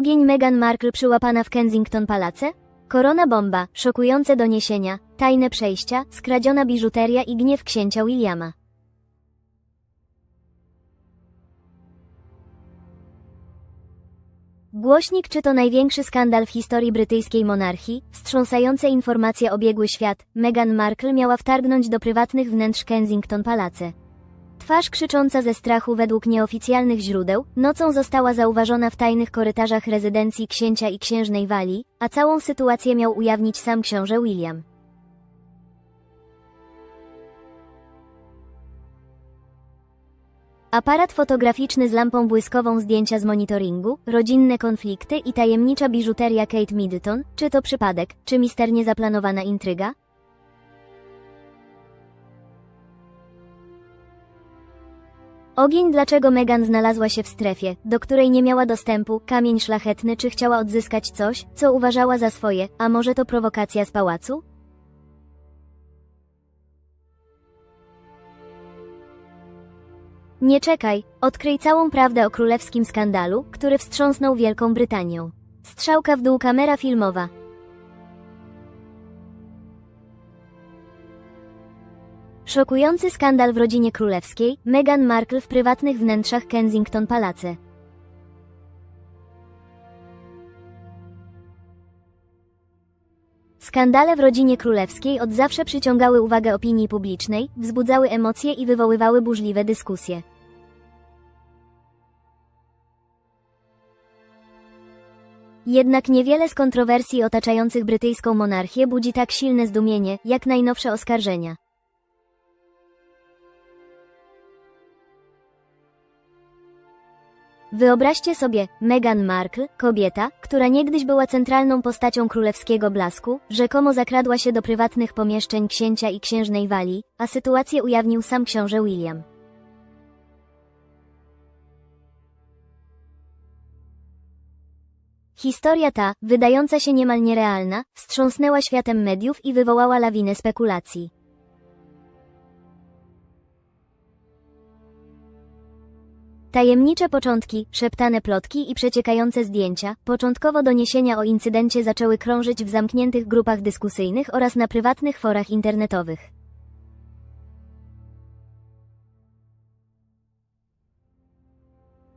Ogień Meghan Markle przyłapana w Kensington Palace? Korona bomba, szokujące doniesienia, tajne przejścia, skradziona biżuteria i gniew księcia Williama. Głośnik czy to największy skandal w historii brytyjskiej monarchii? Wstrząsające informacje obiegły świat. Meghan Markle miała wtargnąć do prywatnych wnętrz Kensington Palace. Twarz krzycząca ze strachu według nieoficjalnych źródeł, nocą została zauważona w tajnych korytarzach rezydencji księcia i księżnej Walii, a całą sytuację miał ujawnić sam książę William. Aparat fotograficzny z lampą błyskową zdjęcia z monitoringu, rodzinne konflikty i tajemnicza biżuteria Kate Middleton, czy to przypadek, czy misternie zaplanowana intryga? Ogień dlaczego Megan znalazła się w strefie, do której nie miała dostępu, kamień szlachetny czy chciała odzyskać coś, co uważała za swoje, a może to prowokacja z pałacu? Nie czekaj, odkryj całą prawdę o królewskim skandalu, który wstrząsnął Wielką Brytanią. Strzałka w dół kamera filmowa. Szokujący skandal w rodzinie królewskiej, Meghan Markle w prywatnych wnętrzach Kensington Palace. Skandale w rodzinie królewskiej od zawsze przyciągały uwagę opinii publicznej, wzbudzały emocje i wywoływały burzliwe dyskusje. Jednak niewiele z kontrowersji otaczających brytyjską monarchię budzi tak silne zdumienie, jak najnowsze oskarżenia. Wyobraźcie sobie, Meghan Markle, kobieta, która niegdyś była centralną postacią królewskiego blasku, rzekomo zakradła się do prywatnych pomieszczeń księcia i księżnej Walii, a sytuację ujawnił sam książę William. Historia ta, wydająca się niemal nierealna, wstrząsnęła światem mediów i wywołała lawinę spekulacji. Tajemnicze początki, szeptane plotki i przeciekające zdjęcia, początkowo doniesienia o incydencie zaczęły krążyć w zamkniętych grupach dyskusyjnych oraz na prywatnych forach internetowych.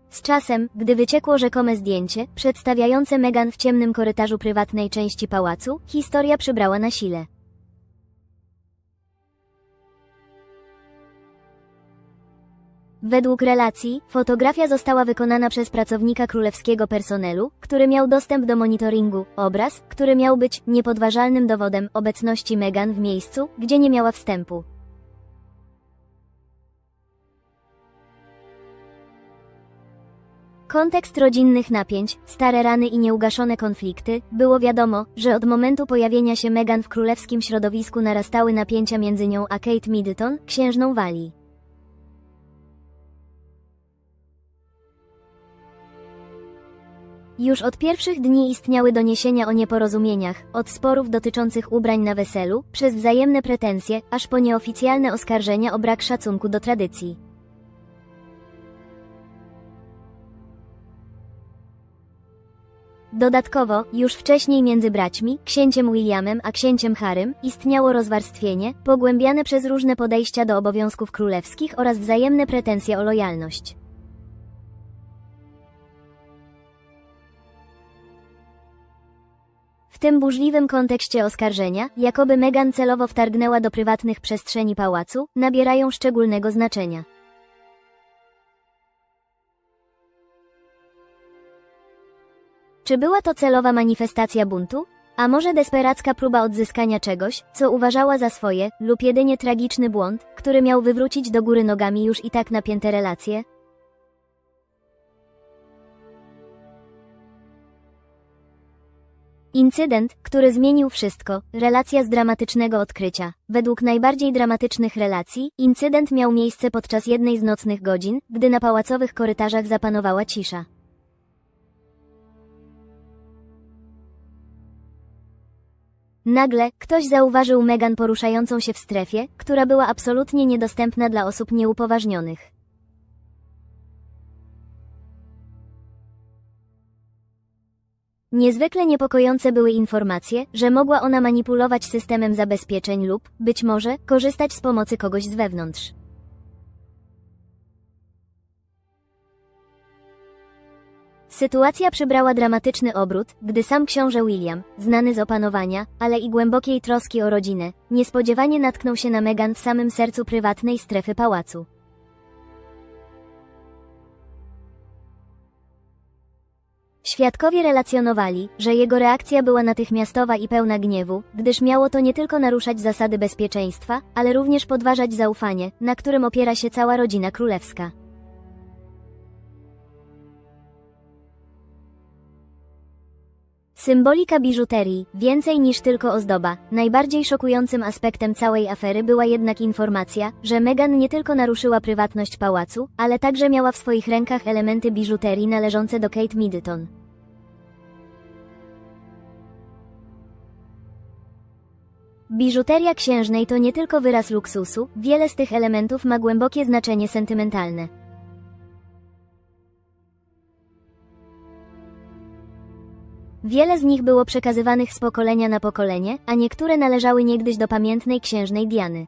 Z czasem, gdy wyciekło rzekome zdjęcie, przedstawiające Meghan w ciemnym korytarzu prywatnej części pałacu, historia przybrała na sile. Według relacji, fotografia została wykonana przez pracownika królewskiego personelu, który miał dostęp do monitoringu, obraz, który miał być niepodważalnym dowodem obecności Meghan w miejscu, gdzie nie miała wstępu. Kontekst rodzinnych napięć, stare rany i nieugaszone konflikty, było wiadomo, że od momentu pojawienia się Meghan w królewskim środowisku narastały napięcia między nią a Kate Middleton, księżną Walii. Już od pierwszych dni istniały doniesienia o nieporozumieniach, od sporów dotyczących ubrań na weselu, przez wzajemne pretensje, aż po nieoficjalne oskarżenia o brak szacunku do tradycji. Dodatkowo, już wcześniej między braćmi, księciem Williamem a księciem Harrym, istniało rozwarstwienie, pogłębiane przez różne podejścia do obowiązków królewskich oraz wzajemne pretensje o lojalność. Tym burzliwym kontekście oskarżenia, jakoby Meghan celowo wtargnęła do prywatnych przestrzeni pałacu, nabierają szczególnego znaczenia. Czy była to celowa manifestacja buntu? A może desperacka próba odzyskania czegoś, co uważała za swoje, lub jedynie tragiczny błąd, który miał wywrócić do góry nogami już i tak napięte relacje? Incydent, który zmienił wszystko, relacja z dramatycznego odkrycia. Według najbardziej dramatycznych relacji, incydent miał miejsce podczas jednej z nocnych godzin, gdy na pałacowych korytarzach zapanowała cisza. Nagle, ktoś zauważył Megan poruszającą się w strefie, która była absolutnie niedostępna dla osób nieupoważnionych. Niezwykle niepokojące były informacje, że mogła ona manipulować systemem zabezpieczeń lub, być może, korzystać z pomocy kogoś z wewnątrz. Sytuacja przybrała dramatyczny obrót, gdy sam książę William, znany z opanowania, ale i głębokiej troski o rodzinę, niespodziewanie natknął się na Meghan w samym sercu prywatnej strefy pałacu. Świadkowie relacjonowali, że jego reakcja była natychmiastowa i pełna gniewu, gdyż miało to nie tylko naruszać zasady bezpieczeństwa, ale również podważać zaufanie, na którym opiera się cała rodzina królewska. Symbolika biżuterii, więcej niż tylko ozdoba. Najbardziej szokującym aspektem całej afery była jednak informacja, że Meghan nie tylko naruszyła prywatność pałacu, ale także miała w swoich rękach elementy biżuterii należące do Kate Middleton. Biżuteria księżnej to nie tylko wyraz luksusu, wiele z tych elementów ma głębokie znaczenie sentymentalne. Wiele z nich było przekazywanych z pokolenia na pokolenie, a niektóre należały niegdyś do pamiętnej księżnej Diany.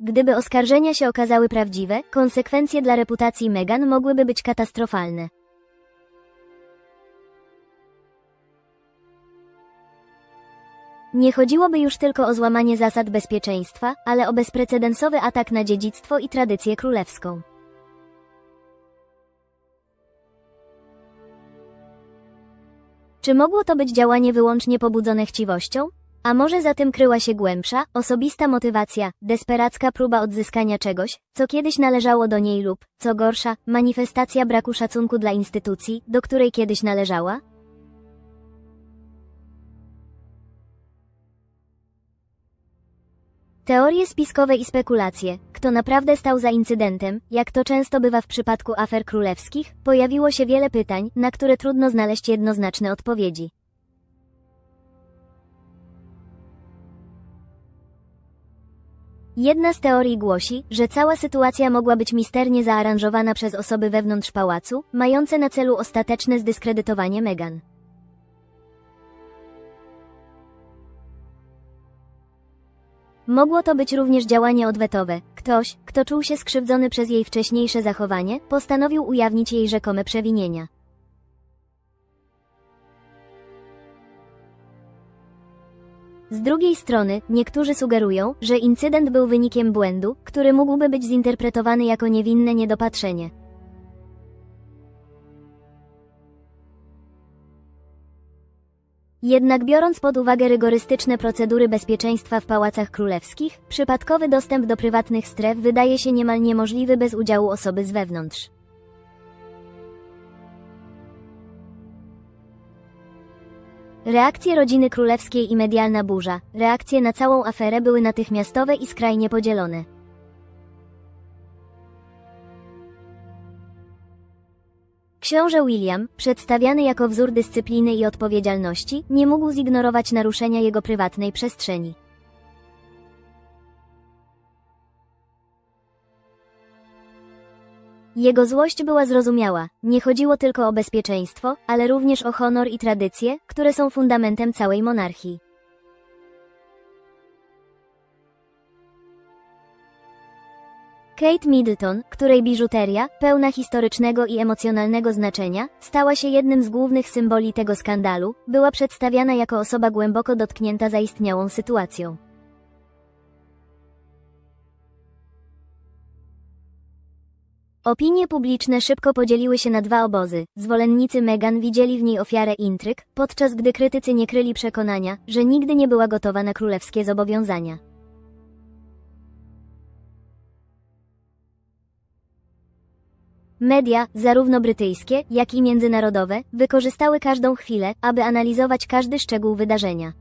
Gdyby oskarżenia się okazały prawdziwe, konsekwencje dla reputacji Meghan mogłyby być katastrofalne. Nie chodziłoby już tylko o złamanie zasad bezpieczeństwa, ale o bezprecedensowy atak na dziedzictwo i tradycję królewską. Czy mogło to być działanie wyłącznie pobudzone chciwością? A może za tym kryła się głębsza, osobista motywacja, desperacka próba odzyskania czegoś, co kiedyś należało do niej lub, co gorsza, manifestacja braku szacunku dla instytucji, do której kiedyś należała? Teorie spiskowe i spekulacje, kto naprawdę stał za incydentem, jak to często bywa w przypadku afer królewskich, pojawiło się wiele pytań, na które trudno znaleźć jednoznaczne odpowiedzi. Jedna z teorii głosi, że cała sytuacja mogła być misternie zaaranżowana przez osoby wewnątrz pałacu, mające na celu ostateczne zdyskredytowanie Meghan. Mogło to być również działanie odwetowe. Ktoś, kto czuł się skrzywdzony przez jej wcześniejsze zachowanie, postanowił ujawnić jej rzekome przewinienia. Z drugiej strony, niektórzy sugerują, że incydent był wynikiem błędu, który mógłby być zinterpretowany jako niewinne niedopatrzenie. Jednak biorąc pod uwagę rygorystyczne procedury bezpieczeństwa w pałacach królewskich, przypadkowy dostęp do prywatnych stref wydaje się niemal niemożliwy bez udziału osoby z wewnątrz. Reakcje rodziny królewskiej i medialna burza, reakcje na całą aferę były natychmiastowe i skrajnie podzielone. Książę William, przedstawiany jako wzór dyscypliny i odpowiedzialności, nie mógł zignorować naruszenia jego prywatnej przestrzeni. Jego złość była zrozumiała, nie chodziło tylko o bezpieczeństwo, ale również o honor i tradycje, które są fundamentem całej monarchii. Kate Middleton, której biżuteria, pełna historycznego i emocjonalnego znaczenia, stała się jednym z głównych symboli tego skandalu, była przedstawiana jako osoba głęboko dotknięta zaistniałą sytuacją. Opinie publiczne szybko podzieliły się na dwa obozy. Zwolennicy Meghan widzieli w niej ofiarę intryg, podczas gdy krytycy nie kryli przekonania, że nigdy nie była gotowa na królewskie zobowiązania. Media, zarówno brytyjskie, jak i międzynarodowe, wykorzystały każdą chwilę, aby analizować każdy szczegół wydarzenia.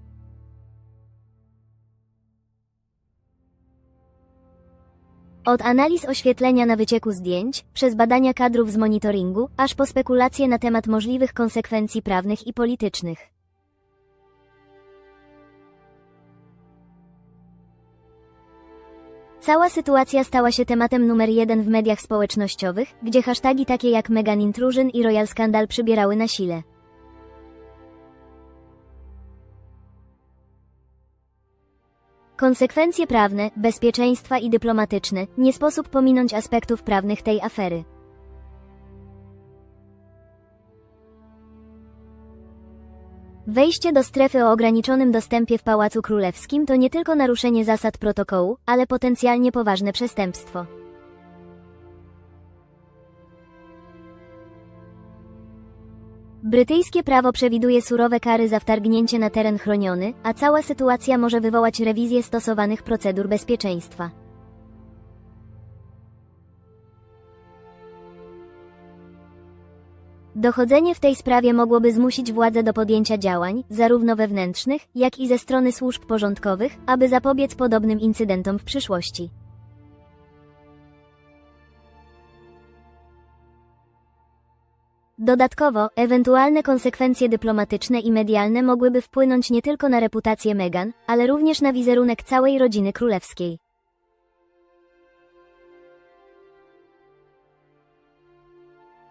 Od analiz oświetlenia na wycieku zdjęć, przez badania kadrów z monitoringu, aż po spekulacje na temat możliwych konsekwencji prawnych i politycznych. Cała sytuacja stała się tematem numer jeden w mediach społecznościowych, gdzie hasztagi takie jak Meghan Intrusion i Royal Scandal przybierały na sile. Konsekwencje prawne, bezpieczeństwa i dyplomatyczne, nie sposób pominąć aspektów prawnych tej afery. Wejście do strefy o ograniczonym dostępie w Pałacu Królewskim to nie tylko naruszenie zasad protokołu, ale potencjalnie poważne przestępstwo. Brytyjskie prawo przewiduje surowe kary za wtargnięcie na teren chroniony, a cała sytuacja może wywołać rewizję stosowanych procedur bezpieczeństwa. Dochodzenie w tej sprawie mogłoby zmusić władze do podjęcia działań, zarówno wewnętrznych, jak i ze strony służb porządkowych, aby zapobiec podobnym incydentom w przyszłości. Dodatkowo, ewentualne konsekwencje dyplomatyczne i medialne mogłyby wpłynąć nie tylko na reputację Meghan, ale również na wizerunek całej rodziny królewskiej.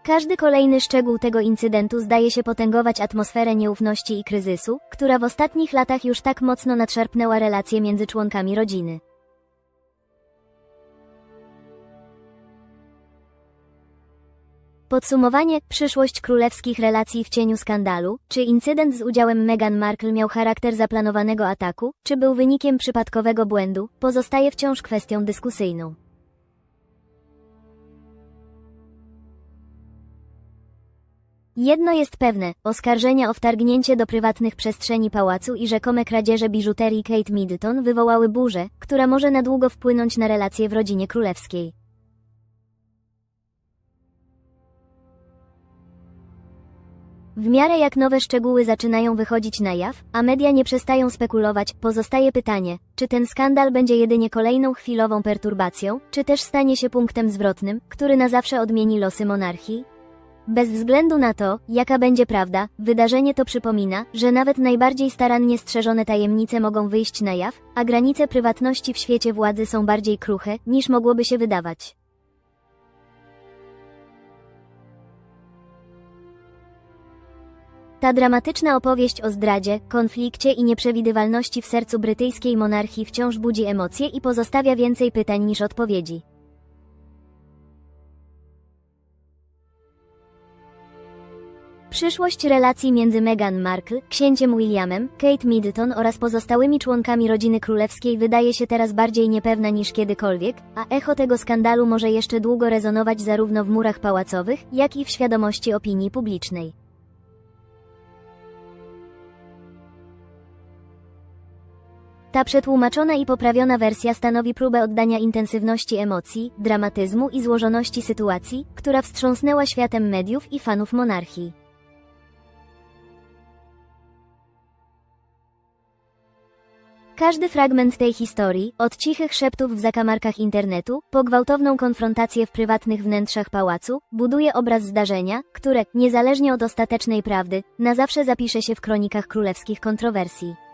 Każdy kolejny szczegół tego incydentu zdaje się potęgować atmosferę nieufności i kryzysu, która w ostatnich latach już tak mocno nadszarpnęła relacje między członkami rodziny. Podsumowanie, przyszłość królewskich relacji w cieniu skandalu, czy incydent z udziałem Meghan Markle miał charakter zaplanowanego ataku, czy był wynikiem przypadkowego błędu, pozostaje wciąż kwestią dyskusyjną. Jedno jest pewne, oskarżenia o wtargnięcie do prywatnych przestrzeni pałacu i rzekome kradzieże biżuterii Kate Middleton wywołały burzę, która może na długo wpłynąć na relacje w rodzinie królewskiej. W miarę jak nowe szczegóły zaczynają wychodzić na jaw, a media nie przestają spekulować, pozostaje pytanie, czy ten skandal będzie jedynie kolejną chwilową perturbacją, czy też stanie się punktem zwrotnym, który na zawsze odmieni losy monarchii? Bez względu na to, jaka będzie prawda, wydarzenie to przypomina, że nawet najbardziej starannie strzeżone tajemnice mogą wyjść na jaw, a granice prywatności w świecie władzy są bardziej kruche, niż mogłoby się wydawać. Ta dramatyczna opowieść o zdradzie, konflikcie i nieprzewidywalności w sercu brytyjskiej monarchii wciąż budzi emocje i pozostawia więcej pytań niż odpowiedzi. Przyszłość relacji między Meghan Markle, księciem Williamem, Kate Middleton oraz pozostałymi członkami rodziny królewskiej wydaje się teraz bardziej niepewna niż kiedykolwiek, a echo tego skandalu może jeszcze długo rezonować zarówno w murach pałacowych, jak i w świadomości opinii publicznej. Ta przetłumaczona i poprawiona wersja stanowi próbę oddania intensywności emocji, dramatyzmu i złożoności sytuacji, która wstrząsnęła światem mediów i fanów monarchii. Każdy fragment tej historii, od cichych szeptów w zakamarkach internetu, po gwałtowną konfrontację w prywatnych wnętrzach pałacu, buduje obraz zdarzenia, które, niezależnie od ostatecznej prawdy, na zawsze zapisze się w kronikach królewskich kontrowersji.